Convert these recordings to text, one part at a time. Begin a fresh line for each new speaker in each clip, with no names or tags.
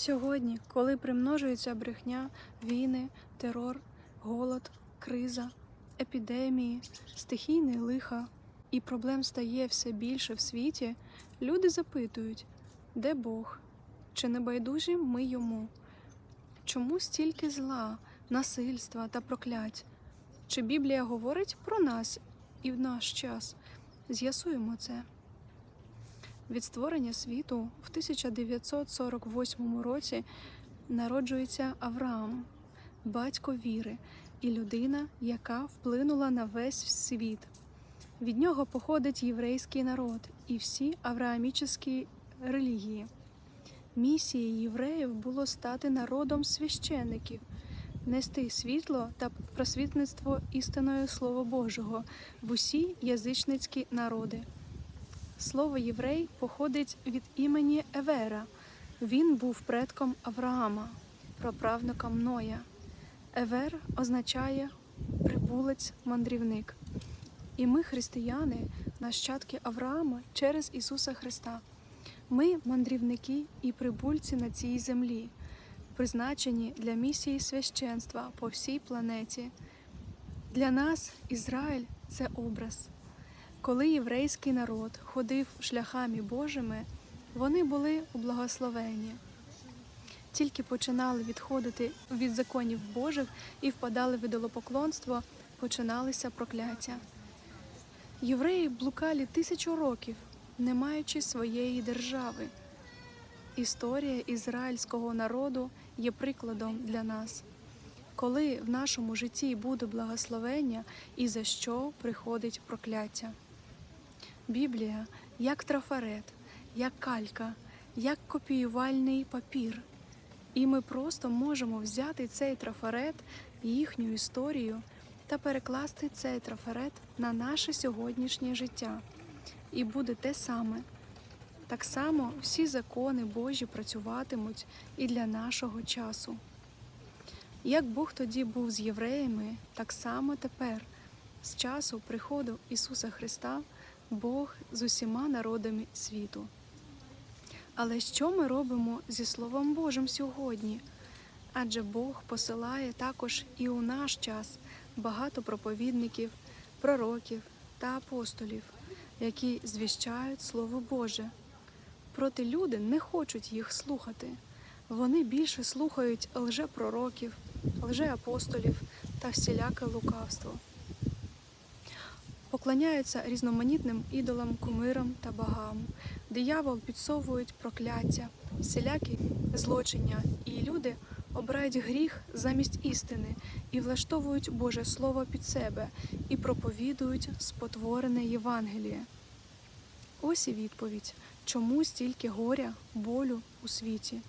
Сьогодні, коли примножується брехня, війни, терор, голод, криза, епідемії, стихійне лиха, і проблем стає все більше в світі, люди запитують, де Бог? Чи не байдужі ми йому? Чому стільки зла, насильства та проклять? Чи Біблія говорить про нас і в наш час? З'ясуємо це. Від створення світу в 1948 році народжується Авраам, батько віри і людина, яка вплинула на весь світ. Від нього походить єврейський народ і всі авраамічні релігії. Місією євреїв було стати народом священиків, нести світло та просвітництво істиною Слова Божого в усі язичницькі народи. Слово єврей походить від імені Евера. Він був предком Авраама, праправнуком Ноя. Евер означає прибулець, мандрівник. І ми, християни, нащадки Авраама через Ісуса Христа. Ми мандрівники і прибульці на цій землі, призначені для місії священства по всій планеті. Для нас Ізраїль це образ. Коли єврейський народ ходив шляхами Божими, вони були у благословенні. Тільки починали відходити від законів Божих і впадали в ідолопоклонство, починалися прокляття. Євреї блукали тисячу років, не маючи своєї держави. Історія ізраїльського народу є прикладом для нас. Коли в нашому житті буде благословення і за що приходить прокляття. Біблія як трафарет, як калька, як копіювальний папір. І ми просто можемо взяти цей трафарет, їхню історію та перекласти цей трафарет на наше сьогоднішнє життя. І буде те саме. Так само всі закони Божі працюватимуть і для нашого часу. Як Бог тоді був з євреями, так само тепер, з часу приходу Ісуса Христа, Бог з усіма народами світу. Але що ми робимо зі Словом Божим сьогодні? Адже Бог посилає також і у наш час багато проповідників, пророків та апостолів, які звіщають Слово Боже. Проте люди не хочуть їх слухати. Вони більше слухають лжепророків, лжеапостолів та всіляке лукавство. Поклоняються різноманітним ідолам, кумирам та богам. Диявол підсовують прокляття, всілякі злочиння, і люди обирають гріх замість істини і влаштовують Боже Слово під себе і проповідують спотворене Євангеліє. Ось і відповідь, чому стільки горя, болю у світі.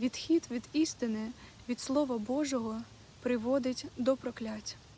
Відхід від істини, від Слова Божого приводить до проклять.